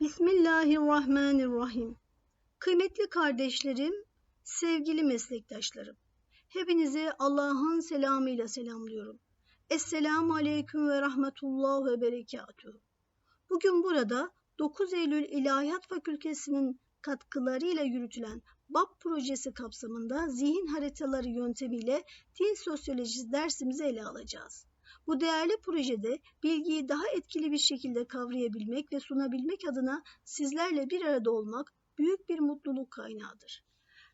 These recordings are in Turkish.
Bismillahirrahmanirrahim. Kıymetli kardeşlerim, sevgili meslektaşlarım. Hepinizi Allah'ın selamıyla selamlıyorum. Esselamu Aleyküm ve Rahmetullah ve Berekatuhu. Bugün burada 9 Eylül İlahiyat Fakültesi'nin katkılarıyla yürütülen BAP projesi kapsamında zihin haritaları yöntemiyle din sosyolojisi dersimizi ele alacağız. Bu değerli projede bilgiyi daha etkili bir şekilde kavrayabilmek ve sunabilmek adına sizlerle bir arada olmak büyük bir mutluluk kaynağıdır.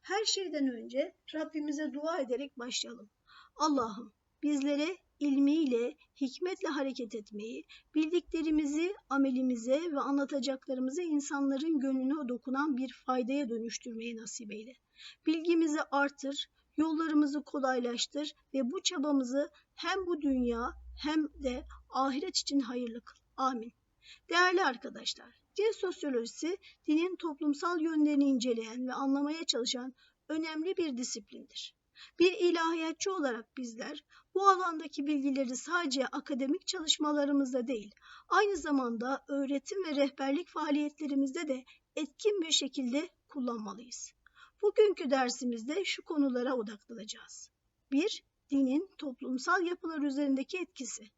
Her şeyden önce Rabbimize dua ederek başlayalım. Allah'ım bizlere ilmiyle, hikmetle hareket etmeyi, bildiklerimizi amelimize ve anlatacaklarımızı insanların gönlüne dokunan bir faydaya dönüştürmeyi nasip eyle. Bilgimizi artır, yollarımızı kolaylaştır ve bu çabamızı hem bu dünya hem de ahiret için hayırlı kıl. Amin. Değerli arkadaşlar, din sosyolojisi dinin toplumsal yönlerini inceleyen ve anlamaya çalışan önemli bir disiplindir. Bir ilahiyatçı olarak bizler bu alandaki bilgileri sadece akademik çalışmalarımızda değil, aynı zamanda öğretim ve rehberlik faaliyetlerimizde de etkin bir şekilde kullanmalıyız. Bugünkü dersimizde şu konulara odaklanacağız. 1. Dinin toplumsal yapılar üzerindeki etkisi.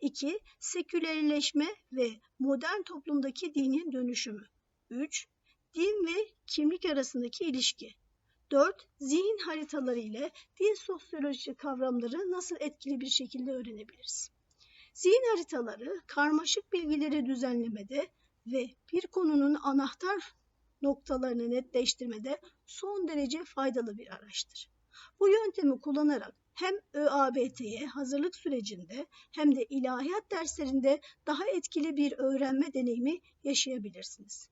2. Sekülerleşme ve modern toplumdaki dinin dönüşümü. 3. Din ve kimlik arasındaki ilişki. 4. Zihin haritaları ile din sosyolojisi kavramları nasıl etkili bir şekilde öğrenebiliriz? Zihin haritaları karmaşık bilgileri düzenlemede ve bir konunun anahtar noktalarını netleştirmede son derece faydalı bir araçtır. Bu yöntemi kullanarak hem ÖABT'ye hazırlık sürecinde hem de ilahiyat derslerinde daha etkili bir öğrenme deneyimi yaşayabilirsiniz.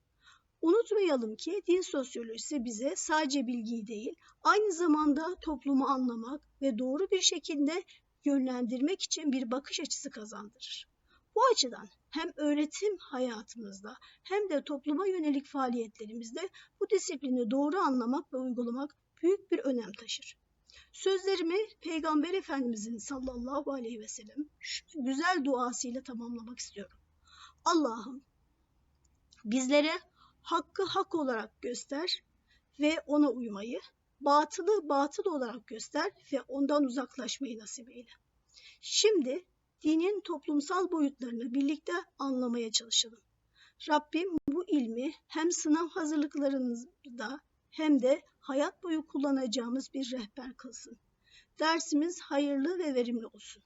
Unutmayalım ki din sosyolojisi bize sadece bilgiyi değil, aynı zamanda toplumu anlamak ve doğru bir şekilde yönlendirmek için bir bakış açısı kazandırır. Bu açıdan hem öğretim hayatımızda hem de topluma yönelik faaliyetlerimizde bu disiplini doğru anlamak ve uygulamak büyük bir önem taşır. Sözlerimi Peygamber Efendimizin sallallahu aleyhi ve sellem şu güzel duasıyla tamamlamak istiyorum. Allah'ım bizlere hakkı hak olarak göster ve ona uymayı, batılı batıl olarak göster ve ondan uzaklaşmayı nasip eyle. Şimdi dinin toplumsal boyutlarını birlikte anlamaya çalışalım. Rabbim bu ilmi hem sınav hazırlıklarınızda hem de hayat boyu kullanacağımız bir rehber kılsın. Dersimiz hayırlı ve verimli olsun.